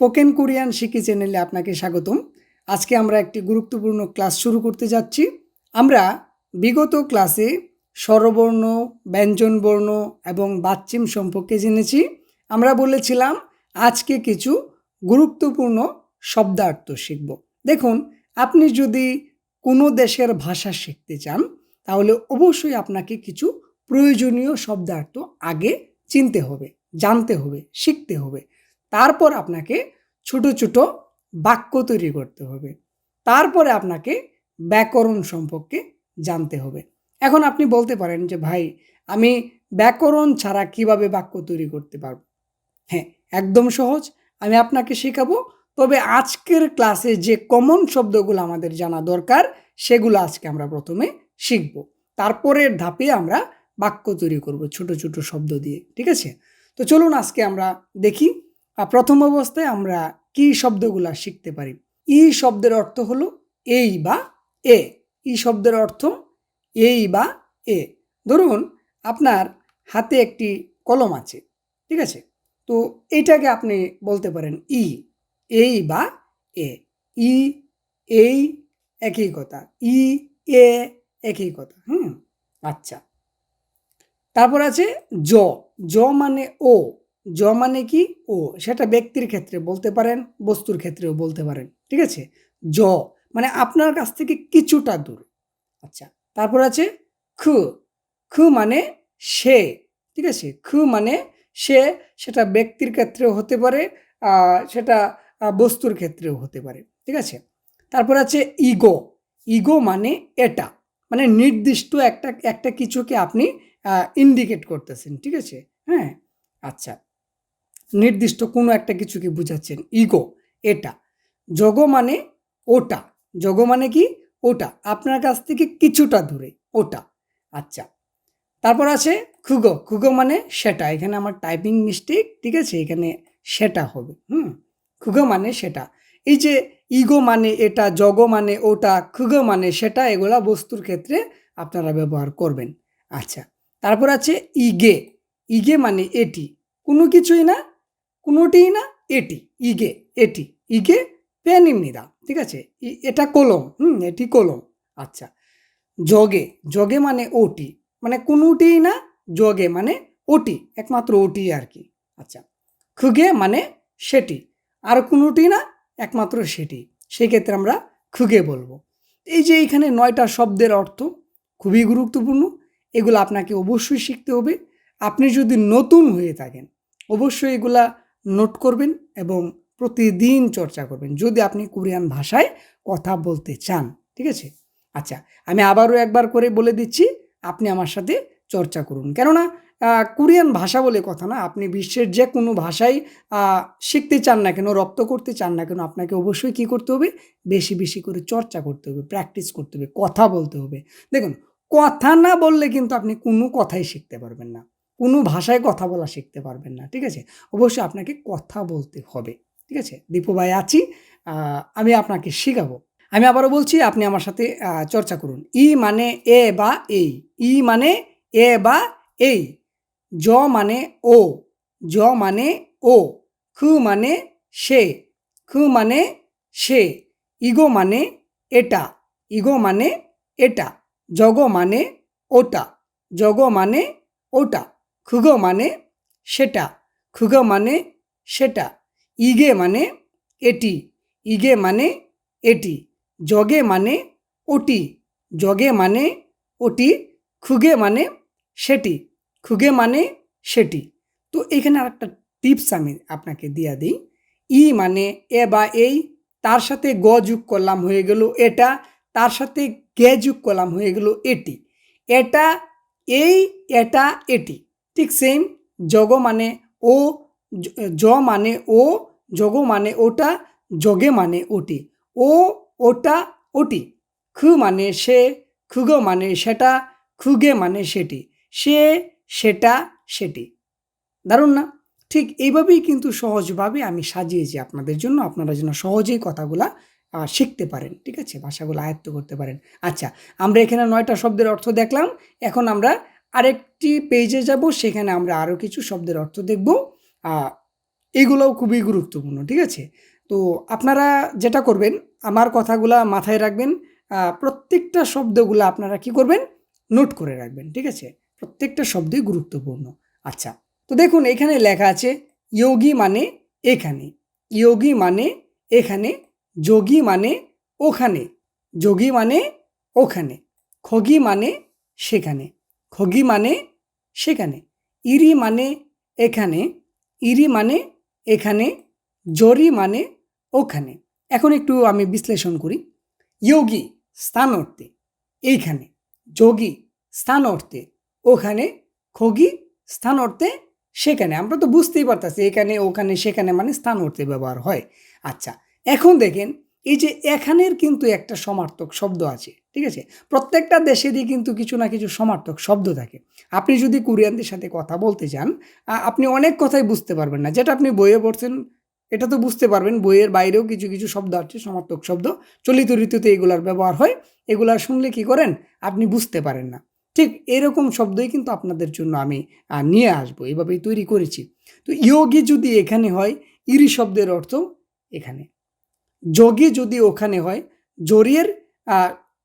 Spoken Korean শিখি চ্যানেলে আপনাকে স্বাগতম। আজকে আমরা একটি গুরুত্বপূর্ণ ক্লাস শুরু করতে যাচ্ছি। আমরা বিগত ক্লাসে স্বরবর্ণ, ব্যঞ্জনবর্ণ এবং বাচ্চিম সম্পর্কে জেনেছি। আমরা বলেছিলাম আজকে কিছু গুরুত্বপূর্ণ শব্দার্থ শিখব। দেখুন, আপনি যদি কোনো দেশের ভাষা শিখতে চান, তাহলে অবশ্যই আপনাকে কিছু প্রয়োজনীয় শব্দার্থ আগে চিনতে হবে, জানতে হবে, শিখতে হবে। তারপর আপনাকে ছোট ছোট বাক্য তৈরি করতে হবে। তারপরে আপনাকে ব্যাকরণ সম্পর্কে জানতে হবে। এখন আপনি বলতে পারেন যে, ভাই, আমি ব্যাকরণ ছাড়া কীভাবে বাক্য তৈরি করতে পারব? হ্যাঁ একদম সহজ। আমি আপনাকে শেখাবো, তবে আজকের ক্লাসে যে কমন শব্দগুলো আমাদের জানা দরকার, সেগুলো আজকে আমরা প্রথমে শিখব। তারপরের ধাপে আমরা বাক্য তৈরি করব ছোট ছোট শব্দ দিয়ে, ঠিক আছে? তো চলুন আজকে আমরা দেখি প্রথম অবস্থায় আমরা কি শব্দগুলা শিখতে পারি? ই শব্দের অর্থ হলো এই বা এ। ই শব্দের অর্থ এই বা এ। ধরুন, আপনার হাতে একটি কলম আছে, ঠিক আছে? তো এটাকে আপনি বলতে পারেন ই। এই বা এ। ই, এই একই কথা। ই, এ একই কথা, হুম? আচ্ছা। তারপর আছে জ। জ মানে ও। জ মানে কি? ও, সেটা ব্যক্তির ক্ষেত্রে বলতে পারেন, বস্তুর ক্ষেত্রেও বলতে পারেন, ঠিক আছে? জ মানে আপনার কাছ থেকে কিছুটা দূর। আচ্ছা তারপর আছে খু। খু মানে সে, ঠিক আছে? খু মানে সে, সেটা ব্যক্তির ক্ষেত্রেও হতে পারে সেটা বস্তুর ক্ষেত্রেও হতে পারে, ঠিক আছে? তারপর আছে ইগো। ইগো মানে এটা মানে নির্দিষ্ট একটা একটা কিছুকে আপনি ইন্ডিকেট করতেছেন, ঠিক আছে? হ্যাঁ আচ্ছা। নির্দিষ্ট কোনো একটা কিছুকে বুঝাচ্ছেন। ইগো, এটা। যোগ মানে ওটা। যোগ মানে কি? ওটা। আপনার কাছ থেকে কিছুটা দূরে, ওটা। আচ্ছা। তারপর আছে খুগো। খুগো মানে সেটা। এখানে আমার টাইপিং মিস্টেক ঠিক আছে? এখানে সেটা হবে। হুম? খুগো মানে সেটা। এই যে ইগো মানে এটা জগ মানে ওটা, খুগো মানে সেটা, এগুলা বস্তুর ক্ষেত্রে আপনারা ব্যবহার করবেন। আচ্ছা। তারপর আছে ইগে। ইগে মানে এটি। কোনো কিছুই না। কোনোটিই না, এটি, ইগে এটি, ইগে পেনিমনিদা ঠিক আছে? এটা কলম, হুম, এটি কলম আচ্ছা। জগে জগে মানে ওটি মানে কোনোটিই না জগে মানে ওটি, একমাত্র ওটি আর কি আচ্ছা। খুগে মানে সেটি, আর কোনোটি না, একমাত্র সেটি সেক্ষেত্রে আমরা খুগে বলব। এই যে এইখানে নয়টা শব্দের অর্থ, খুবই গুরুত্বপূর্ণ, এগুলো আপনাকে অবশ্যই শিখতে হবে। আপনি যদি নতুন হয়ে থাকেন, অবশ্যই এগুলা নোট করবেন এবং প্রতিদিন চর্চা করবেন। যদি আপনি কোরিয়ান ভাষায় কথা বলতে চান, ঠিক আছে? আচ্ছা আমি আবারও একবার করে বলে দিচ্ছি, আপনি আমার সাথে চর্চা করুন। কেননা কোরিয়ান ভাষা বলে কথা না, আপনি বিশ্বের যে কোনো ভাষাই শিখতে চান না কেন, রপ্ত করতে চান না কেন, আপনাকে অবশ্যই কি করতে হবে? বেশি বেশি করে চর্চা করতে হবে, প্র্যাকটিস করতে হবে, কথা বলতে হবে। দেখুন, কথা না বললে কিন্তু আপনি কোনো কথাই শিখতে পারবেন না। কোনো ভাষায় কথা বলা শিখতে পারবেন না, ঠিক আছে? অবশ্যই আপনাকে কথা বলতে হবে, ঠিক আছে? দীপু ভাই আছি আমি আপনাকে শেখাবো। আমি আবারও বলছি, আপনি আমার সাথে চর্চা করুন। ই মানে এ বা এই, ই মানে এ বা এই, জ মানে ও, জ মানে ও, খু মানে সে, খু মানে সে, ইগো মানে এটা, ইগো মানে এটা, জগ মানে ওটা, জগ মানে ওটা। খুগো মানে সেটা, খুগো মানে সেটা, ইগে মানে এটি, ইগে মানে এটি, জগে মানে ওটি, জগে মানে ওটি, খুগে মানে সেটি, খুগে মানে সেটি। তো এখানে আর একটা টিপস আমি আপনাকে দিয়া দিই। ই মানে এ বা এই, তার সাথে গ যোগ করলাম হয়ে গেল এটা, তার সাথে গে যোগ করলাম হয়ে গেল এটি। এটা, এই, এটা, এটি। ঠিক সেম জগ মানে ও, জ- মানে ও জগ মানে ওটা জগে মানে ওটি। ও, ওটা, ওটি। খু মানে সে, খুগ মানে সেটা, খুগে মানে সেটি। সে, সেটা, সেটি। দারুণ না? ঠিক এইভাবেই কিন্তু সহজভাবে আমি সাজিয়েছি আপনাদের জন্য। আপনারা যেন সহজেই কথাগুলা শিখতে পারেন, ঠিক আছে? ভাষাগুলো আয়ত্ত করতে পারেন। আচ্ছা আমরা এখানে নয়টা শব্দের অর্থ দেখলাম। এখন আমরা আরেকটি পেজে যাব, সেখানে আমরা আরও কিছু শব্দের অর্থ দেখব। এগুলোও খুবই গুরুত্বপূর্ণ, ঠিক আছে? তো আপনারা যেটা করবেন, আমার কথাগুলা মাথায় রাখবেন প্রত্যেকটা শব্দগুলো আপনারা কি করবেন নোট করে রাখবেন, ঠিক আছে? প্রত্যেকটা শব্দই গুরুত্বপূর্ণ। আচ্ছা তো দেখুন, এখানে লেখা আছে ইয়োগী মানে এখানে ইয়োগী মানে এখানে, যোগী মানে ওখানে, যোগী মানে ওখানে, খগি মানে সেখানে। খগি মানে সেখানে, ইরি মানে এখানে, ইরি মানে এখানে, জরি মানে ওখানে। এখন একটু আমি বিশ্লেষণ করি। যোগী স্থান অর্থে এইখানে, যোগী স্থান অর্থে ওখানে, খগি স্থান অর্থে সেখানে। আমরা তো বুঝতেই পারতাছি এখানে, ওখানে, সেখানে মানে স্থান অর্থে ব্যবহার হয়। আচ্ছা এখন দেখেন, এই যে এখানের কিন্তু একটা সমার্থক শব্দ আছে। ঠিক আছে? প্রত্যেকটা দেশেরই কিন্তু কিছু না কিছু সমার্থক শব্দ থাকে। আপনি যদি কোরিয়ানদের সাথে কথা বলতে চান আপনি অনেক কথাই বুঝতে পারবেন না। যেটা আপনি বইয়ে পড়ছেন, এটা তো বুঝতে পারবেন, বইয়ের বাইরেও কিছু কিছু শব্দ আছে, সমার্থক শব্দ। চলিত ঋতুতে এগুলার ব্যবহার হয়, এগুলা শুনলে কি করেন? আপনি বুঝতে পারেন না। ঠিক এরকম শব্দই কিন্তু আপনাদের জন্য আমি নিয়ে আসব, এভাবেই তৈরি করেছি। তো ইয়োগী যদি এখানে হয়, ইরি শব্দের অর্থ এখানে। যোগী যদি ওখানে হয়, জরিয়ের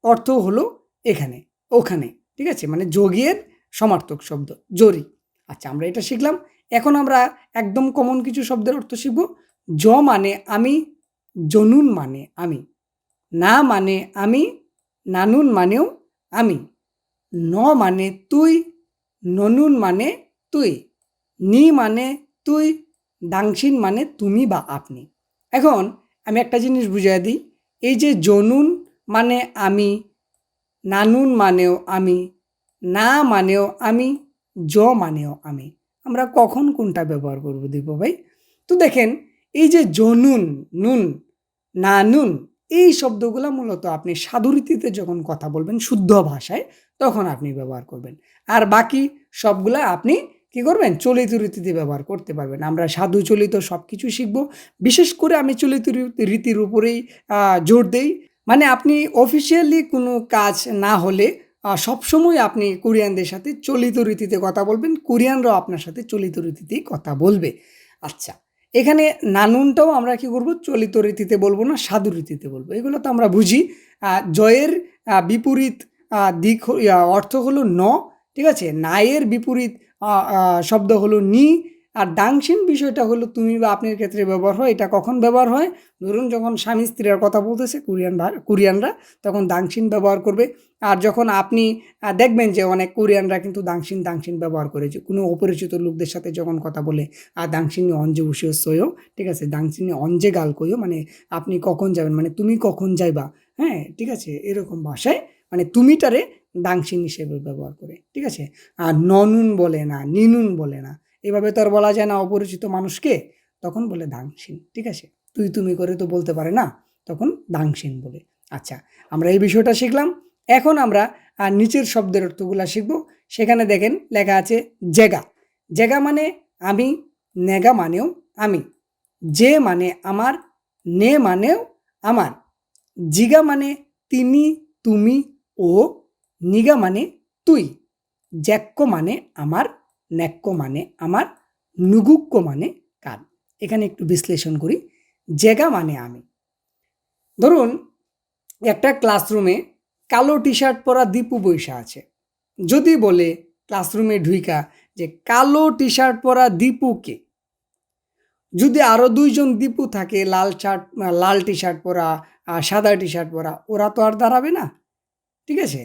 অর্থ হলো এখানে, ওখানে, ঠিক আছে? মানে যোগীর সমার্থক শব্দ, জরি। আচ্ছা আমরা এটা শিখলাম। এখন আমরা একদম কমন কিছু শব্দের অর্থ শিখব। জ মানে আমি, জনুন মানে আমি, না মানে আমি, নানুন মানেও আমি, ন মানে তুই, ননুন মানে তুই, নি মানে তুই, দাংশিন মানে তুমি বা আপনি। এখন আমি একটা জিনিস বুঝিয়ে দিই। এই যে জনুন মানে আমি, নানুন মানেও আমি, না মানেও আমি, জ মানেও আমি। আমরা কখন কোনটা ব্যবহার করব দীপ ভাই? তো দেখেন, এই যে জনুন নুন নানুন এই শব্দগুলো মূলত আপনি সাধুরীতিতে যখন কথা বলবেন শুদ্ধ ভাষায়, তখন আপনি ব্যবহার করবেন। আর বাকি সবগুলা আপনি কি করবেন? চলিত রীতিতে ব্যবহার করতে পারবেন। আমরা সাধু চলিত সব কিছু শিখব। বিশেষ করে আমি চলিত রীতির উপরেই জোর দেই। মানে আপনি অফিসিয়ালি কোনো কাজ না হলে সবসময় আপনি কোরিয়ানদের সাথে চলিত রীতিতে কথা বলবেন, কোরিয়ানরাও আপনার সাথে চলিত রীতিতেই কথা বলবে। আচ্ছা এখানে নানুনটাও আমরা কি করব? চলিত রীতিতে বলব না, সাধু রীতিতে বলব। এগুলো তো আমরা বুঝি। জয়ের বিপরীত দিক অর্থ হলো ন, ঠিক আছে? নায়ের বিপরীত শব্দ হলো নি আর ডাংশিন বিষয়টা হলো তুমি বা আপনার ক্ষেত্রে ব্যবহার হয়, এটা কখন ব্যবহার হয়? ধরুন যখন স্বামী স্ত্রীর কথা বলতেছে কোরিয়ান কোরিয়ানরা, তখন দাংশিন ব্যবহার করবে। আর যখন আপনি দেখবেন যে অনেক কোরিয়ানরা কিন্তু দাংশিন দাংশিন ব্যবহার করে যে কোনো অপরিচিত লোকদের সাথে যখন কথা বলে, আর দাংশিনী অঞ্জে বসিও সইও ঠিক আছে দাংশিনী অঞ্জে গাল কইও মানে আপনি কখন যাবেন মানে তুমি কখন যাইবা হ্যাঁ ঠিক আছে, এরকম ভাষায় মানে তুমিটারে দাংশিন হিসেবে ব্যবহার করে, ঠিক আছে। আর ননুন বলে না, নিনুন বলে না। এভাবে তো আর বলা যায় না অপরিচিত মানুষকে। তখন বলে দাংশিন ঠিক আছে? তুই তুমি করে তো বলতে পারে না, তখন দাংশিন বলে। আচ্ছা আমরা এই বিষয়টা শিখলাম। এখন আমরা আর নিচের শব্দের অর্থগুলা শিখব। সেখানে দেখেন লেখা আছে জেগা। জেগা মানে আমি, নেগা মানেও আমি। যে মানে আমার, নে মানেও আমার। জিগা মানে তিনি, তুমি, ও। নিগা মানে তুই। জ্যাক্য মানে আমার ন্যাক্য মানে আমার নুগুক্য মানে কার? এখানে একটু বিশ্লেষণ করি। জেগা মানে আমি। ধরুন, একটা ক্লাসরুমে কালো টি শার্ট পরা দীপু বৈশা আছে। যদি বলে ক্লাসরুমে ঢুইকা যে কালো টি শার্ট পরা দীপুকে যদি আরও দুইজন দীপু থাকে, লাল শার্ট, লাল টি শার্ট পরা সাদা টি শার্ট পরা, ওরা তো আর দাঁড়াবে না। ঠিক আছে?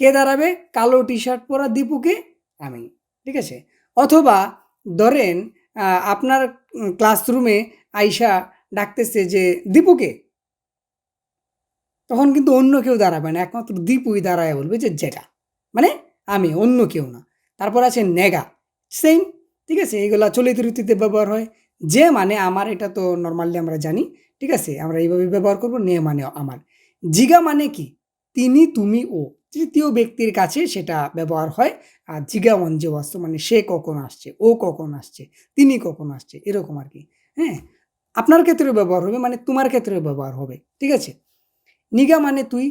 কে দাঁড়াবে? কালো টি শার্ট পরা দীপুকে আমি। ঠিক আছে? অথবা ধরেন আপনার ক্লাসরুমে আইসা ডাকতেছে যে, দীপুকে? তখন কিন্তু অন্য কেউ দাঁড়াবে না। একমাত্র দীপুই দাঁড়ায় বলবে যে জেগা মানে আমি, অন্য কেউ না। তারপর আছে নেগা। সেম ঠিক আছে? এগুলা চলিত রীতিতে ব্যবহার হয়। যে মানে আমার, এটা তো নর্মালি আমরা জানি, ঠিক আছে? আমরা এইভাবে ব্যবহার করব, নে মানে আমার। জিগা মানে কি? তিনি, তুমি, ও। তৃতীয় ব্যক্তির কাছে সেটা ব্যবহার হয়। আর জিগা অঞ্জে বাস্তব মানে সে কখন আসছে, ও কখন আসছে, তিনি কখন আসছে, এরকম আর কি। হ্যাঁ? আপনার ক্ষেত্রে ব্যবহার হবে মানে তোমার ক্ষেত্রে ব্যবহার হবে, ঠিক আছে? নিগা মানে তুই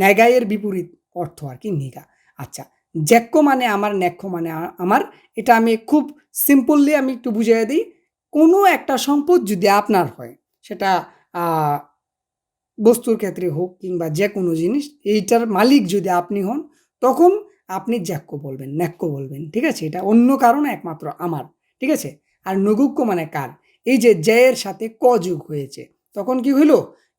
ন্যাগায়ের বিপরীত অর্থ আর কি, নিগা। আচ্ছা জ্যাক্য মানে আমার ন্যাক্য মানে আমার, এটা আমি খুব সিম্পললি আমি একটু বুঝিয়ে দিই। কোনো একটা সম্পদ যদি আপনার হয়, সেটা বস্তুর ক্ষেত্রে হোক কিংবা যে কোনো জিনিস, এইটার মালিক যদি আপনি হন, তখন আপনি জ্যাক্য বলবেন, ন্যাক্য বলবেন, ঠিক আছে? এটা অন্য কারণে একমাত্র আমার, ঠিক আছে? আর নগুক্য মানে কার? এই যে জয়ের সাথে ক যুগ হয়েছে, তখন কি হইল?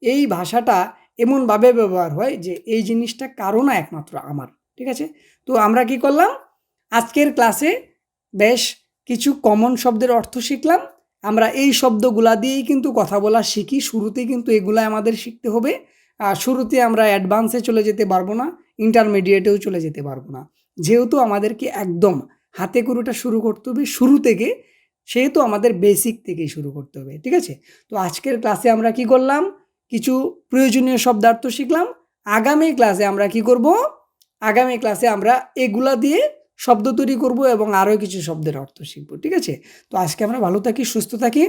এই ভাষাটা এমনভাবে ব্যবহার হয় যে এই জিনিসটা কারণ একমাত্র আমার, ঠিক আছে? তো আমরা কি করলাম? আজকের ক্লাসে বেশ কিছু কমন শব্দের অর্থ শিখলাম। আমরা এই শব্দগুলা দিয়েই কিন্তু কথা বলা শিখি। শুরুতেই কিন্তু এগুলা আমাদের শিখতে হবে। শুরুতে আমরা অ্যাডভান্সে চলে যেতে পারব না, ইন্টারমিডিয়েটেও চলে যেতে পারব না। যেহেতু আমাদেরকে একদম হাতে কুরুটা শুরু করতে হবে, শুরু থেকে সেহেতু আমাদের বেসিক থেকেই শুরু করতে হবে, ঠিক আছে? তো আজকের ক্লাসে আমরা কি করলাম? কিছু প্রয়োজনীয় শব্দার্থ শিখলাম। আগামী ক্লাসে আমরা কি করব? আগামী ক্লাসে আমরা এগুলা দিয়ে শব্দ তৈরি করব এবং আরও কিছু শব্দের অর্থ শিখব, ঠিক আছে? তো আজকে আমরা ভালো থাকি, সুস্থ থাকি।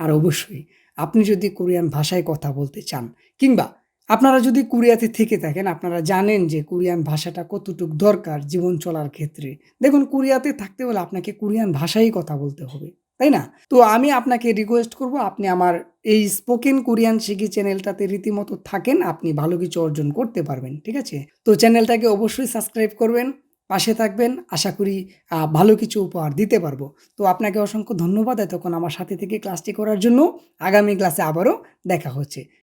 আর অবশ্যই আপনি যদি কোরিয়ান ভাষায় কথা বলতে চান কিংবা আপনারা যদি কোরিয়াতে থেকে থাকেন, আপনারা জানেন যে কোরিয়ান ভাষাটা কতটুকু দরকার জীবন চলার ক্ষেত্রে। দেখুন, কোরিয়াতে থাকতে হলে আপনাকে কোরিয়ান ভাষায় কথা বলতে হবে, তাই না? তো আমি আপনাকে রিকোয়েস্ট করব, আপনি আমার এই স্পোকেন কোরিয়ান শিখি চ্যানেলটাতে রীতিমতো থাকেন, আপনি ভালো কিছু অর্জন করতে পারবেন, ঠিক আছে? তো চ্যানেলটাকে অবশ্যই সাবস্ক্রাইব করবেন। পাশে থাকবেন। আশা করি ভালো কিছু উপহার দিতে পারব। তো আপনাকে অসংখ্য ধন্যবাদ এতক্ষণ আমার সাথে থেকে ক্লাসটি করার জন্য। আগামী ক্লাসে আবারও দেখা হচ্ছে।